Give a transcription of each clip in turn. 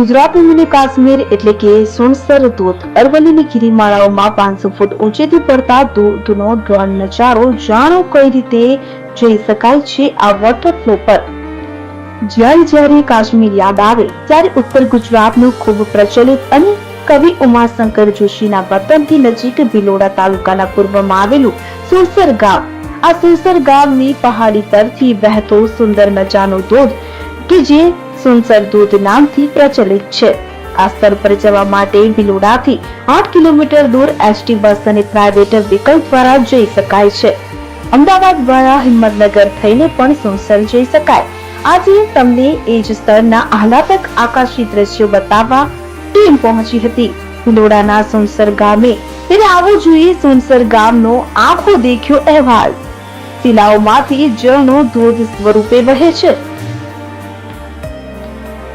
ગુજરાતનું મિની કાશ્મીર એટલે કે સુણસર ધોધ અરવલ્લીની ગિરિમાળાઓમાં પાંચસો ફૂટ ઊંચેથી પડતા ધોધનો ડ્રોન, નજારો જાણો કઈ રીતે જઈ શકાય છે આ વોટરફ્લો પર. જ્યારે જ્યારે કાશ્મીર યાદ આવે, ત્યારે ઉત્તર ગુજરાતનું ખૂબ પ્રચલિત અને કવિ ઉમાશંકર જોશીના વતનથી નજીક ભિલોડા તાલુકાના પૂર્વમાં આવેલું સુરસર ગામ. આ સુરસર ગામની પહાડી પરથી વહેતો સુંદર મજાનો ધોધ કે જે સુનસર દૂધ નામથી પ્રચલિત છે. આ સ્થળ પર જવા માટે ભીલોડાથી આઠ કિલોમીટર દૂર એસટી બસ અને પ્રાઇવેટ વિકલ્પ દ્વારા જઈ શકાય છે. અમદાવાદ દ્વારા હિંમતનગર થઈને પણ સુનસર જઈ શકાય. આજે તમને એ જ સ્થળના આહલાદક આકાશી દ્રશ્યો બતાવવા ટીમ પહોંચી હતી. ભિલોડાના સુનસર ગામે તેને આવો જોઈએ સુનસર ગામનો આંખો દેખ્યો અહેવાલ. શિલાઓમાંથી જળનો ધોધ સ્વરૂપે વહે છે.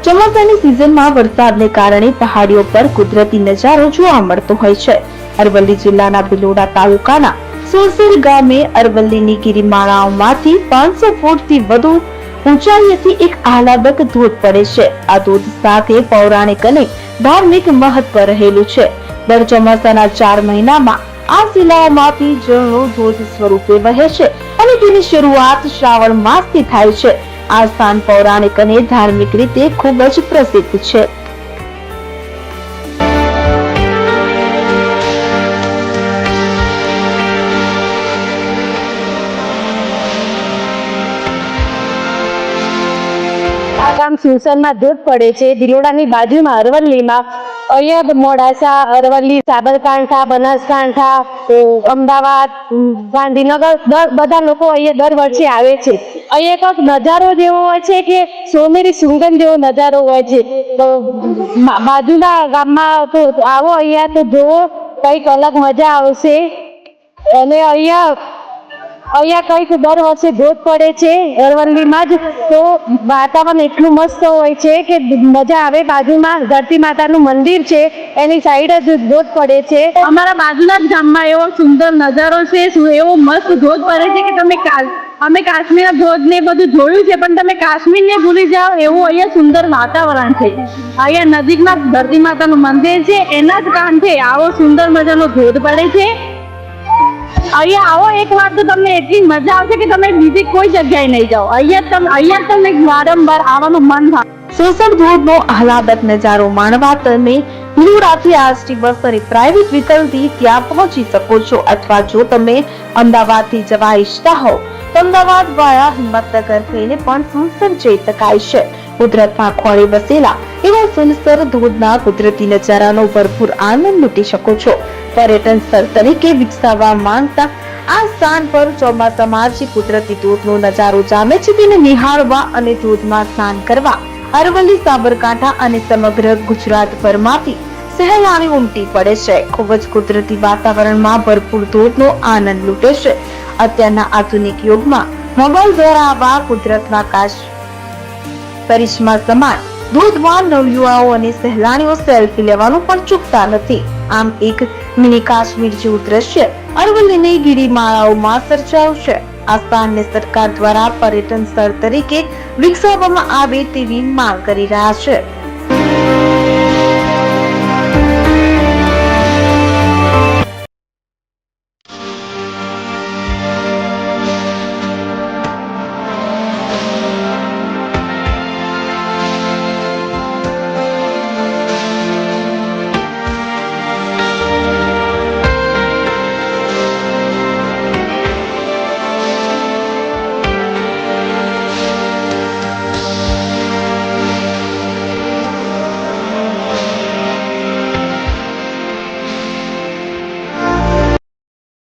ચોમાસાની સિઝનમાં વરસાદને કારણે પહાડીઓ પર કુદરતી નજારો જોવા મળતો હોય છે. અરવલ્લી જિલ્લાના બિલોડા તાલુકાના સોરસેર ગામે અરવલ્લીની ગિરિમાળાઓમાંથી પાંચસો ફૂટથી વધુ ઊંચાઈએથી એક આહલાદક ધોધ પડે છે. આ ધોધ સાથે પૌરાણિક અને ધાર્મિક મહત્વ રહેલું છે. દર ચોમાસાના ચાર મહિનામાં આ શિલાઓમાંથી જળનો ધોધ સ્વરૂપે વહે છે અને તેની શરૂઆત શ્રાવણ માસથી થાય છે. આ સ્થાન પૌરાણિક અને ધાર્મિક રીતે ખૂબ જ પ્રસિદ્ધ છે. ગામ સુરસરમાં પડે છે. દિલોડાની બાજુમાં અરવલ્લીમાં અહીંયા મોડાસા, અરવલ્લી, સાબરકાંઠા, બનાસકાંઠા અમદાવાદ ગાંધીનગર, દર, બધા લોકો અહીંયા દર વર્ષે આવે છે. અહીંયા કંઈક નજારો જેવો હોય છે કે સોનેરી સુંગંધ જેવો નજારો હોય છે. બાજુના ગામમાં તો આવો અહીંયા તો જોવો કંઈક અલગ મજા આવશે. અને અહીંયા અહીંયા કંઈક દર વર્ષે ધોધ પડે છે અરવલ્લીમાં જ. તો વાતાવરણ એટલું મસ્ત હોય છે કે મજા આવે. બાજુમાં ધરતી માતાનું મંદિર છે, એની સાઈડ જ ધોધ પડે છે. અમારા બાજુના જ ગામમાં એવો સુંદર નજારો છે એવો મસ્ત ધોધ પડે છે કે તમે અમે કાશ્મીરના ધોધ ને બધું જોયું છે, પણ તમે કાશ્મીરને ભૂલી જાઓ, એવું અહીંયા સુંદર વાતાવરણ છે. અહીંયા નજીકમાં ધરતી માતાનું મંદિર છે, એના જ કાંઠે આવો સુંદર મજાનો ધોધ પડે છે. અહીંયા આવો, એક વાર તો તમને એટલી મજા આવશે કે તમે બીજી કોઈ જગ્યાએ નહીં જાઓ. અહીંયા તમે, અહીંયા તમને વારંવાર આવવાનું મન થાય. સોસર ધોધનો આહલાદક નજારો માણવા તમે ભિલોડાથી આરટી બસ અને પ્રાઇવેટ વ્હીકલથી ત્યાં પહોંચી શકો છો અથવા જો તમે અમદાવાદથી જવા ઈચ્છતા હો, તો અમદાવાદ વાયા હિંમતનગર થઈને પણ સુનસર જઈ શકાય છે. કુદરતમાં ખોળે વસેલા એવા સુનસર ધોધના કુદરતી નજારાનો ભરપૂર આનંદ લૂટી શકો છો. પર્યટન સ્થળ તરીકે વિકસાવવા માંગતા આ સ્થાન પર ચોમાસામાં જે કુદરતી ધોધનો નજારો જામે છે તેને નિહાળવા અને ધોધમાં સ્નાન કરવા. અરવલ્લી, સાબરકાંઠા અને સમગ્ર ગુજરાત ભરમાંથી સહેલાણી ઉમટી પડે છે. ખૂબ જ કુદરતી વાતાવરણમાં ભરપૂર ધોધનો આનંદ લૂટે છે. અત્યારના આધુનિક યુગમાં મોબાઈલ દ્વારા આવા કુદરતના કાશ કરિશ્મા સમાન ધોધમાં નવયુવાઓ અને સહેલાણીઓ સેલ્ફી લેવાનું પણ ચૂકતા નથી. આમ એક મિની કાશ્મીર જેવું દ્રશ્ય અરવલ્લીની ગિરિમાળાઓમાં સર્જાયું છે. આ સ્થાનને સરકાર દ્વારા પર્યટન સ્થળ તરીકે વિકસાવવામાં આવે તેવી માંગ કરી રહ્યા છે.